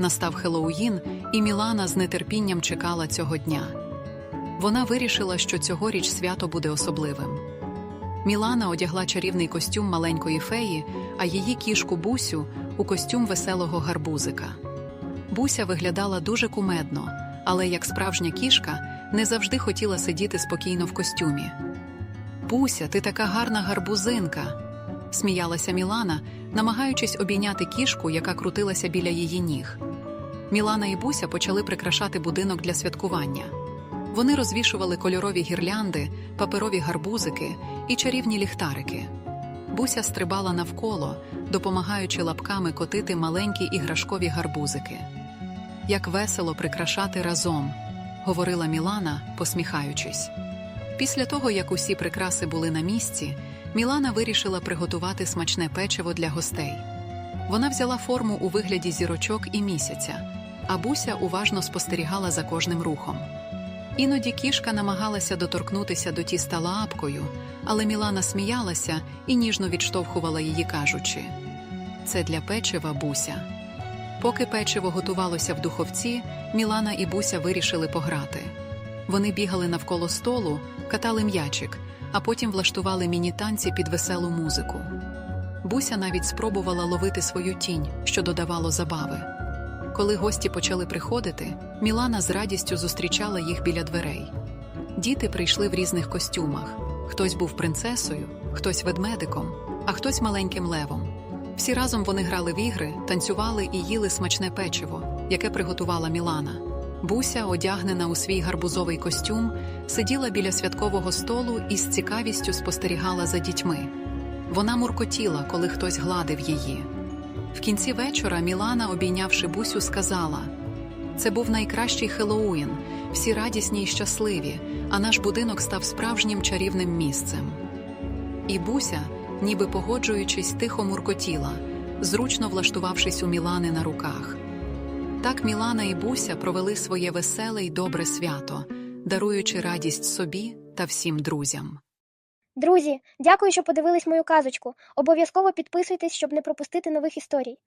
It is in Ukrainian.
Настав Хеллоуін, і Мілана з нетерпінням чекала цього дня. Вона вирішила, що цьогоріч свято буде особливим. Мілана одягла чарівний костюм маленької феї, а її кішку Бусю у костюм веселого гарбузика. Буся виглядала дуже кумедно, але як справжня кішка не завжди хотіла сидіти спокійно в костюмі. Буся, ти така гарна гарбузинка, сміялася Мілана, намагаючись обійняти кішку, яка крутилася біля її ніг. Мілана і Буся почали прикрашати будинок для святкування. Вони розвішували кольорові гірлянди, паперові гарбузики і чарівні ліхтарики. Буся стрибала навколо, допомагаючи лапками котити маленькі іграшкові гарбузики. Як весело прикрашати разом, говорила Мілана, посміхаючись. Після того, як усі прикраси були на місці, Мілана вирішила приготувати смачне печиво для гостей. Вона взяла форму у вигляді зірочок і місяця, а Буся уважно спостерігала за кожним рухом. Іноді кішка намагалася доторкнутися до тіста лапкою, але Мілана сміялася і ніжно відштовхувала її, кажучи: Це для печива Буся. Поки печиво готувалося в духовці, Мілана і Буся вирішили пограти. Вони бігали навколо столу, катали м'ячик, а потім влаштували міні-танці під веселу музику. Буся навіть спробувала ловити свою тінь, що додавало забави. Коли гості почали приходити, Мілана з радістю зустрічала їх біля дверей. Діти прийшли в різних костюмах: хтось був принцесою, хтось ведмедиком, а хтось маленьким левом. Всі разом вони грали в ігри, танцювали і їли смачне печиво, яке приготувала Мілана. Буся, одягнена у свій гарбузовий костюм, сиділа біля святкового столу і з цікавістю спостерігала за дітьми. Вона муркотіла, коли хтось гладив її. В кінці вечора Мілана, обійнявши Бусю, сказала: Це був найкращий Хеллоуін, всі радісні й щасливі, а наш будинок став справжнім чарівним місцем. І Буся, ніби погоджуючись, тихо муркотіла, зручно влаштувавшись у Мілани на руках. Так Мілана і Буся провели своє веселе й добре свято, даруючи радість собі та всім друзям. Друзі, дякую, що подивились мою казочку. Обов'язково підписуйтесь, щоб не пропустити нових історій.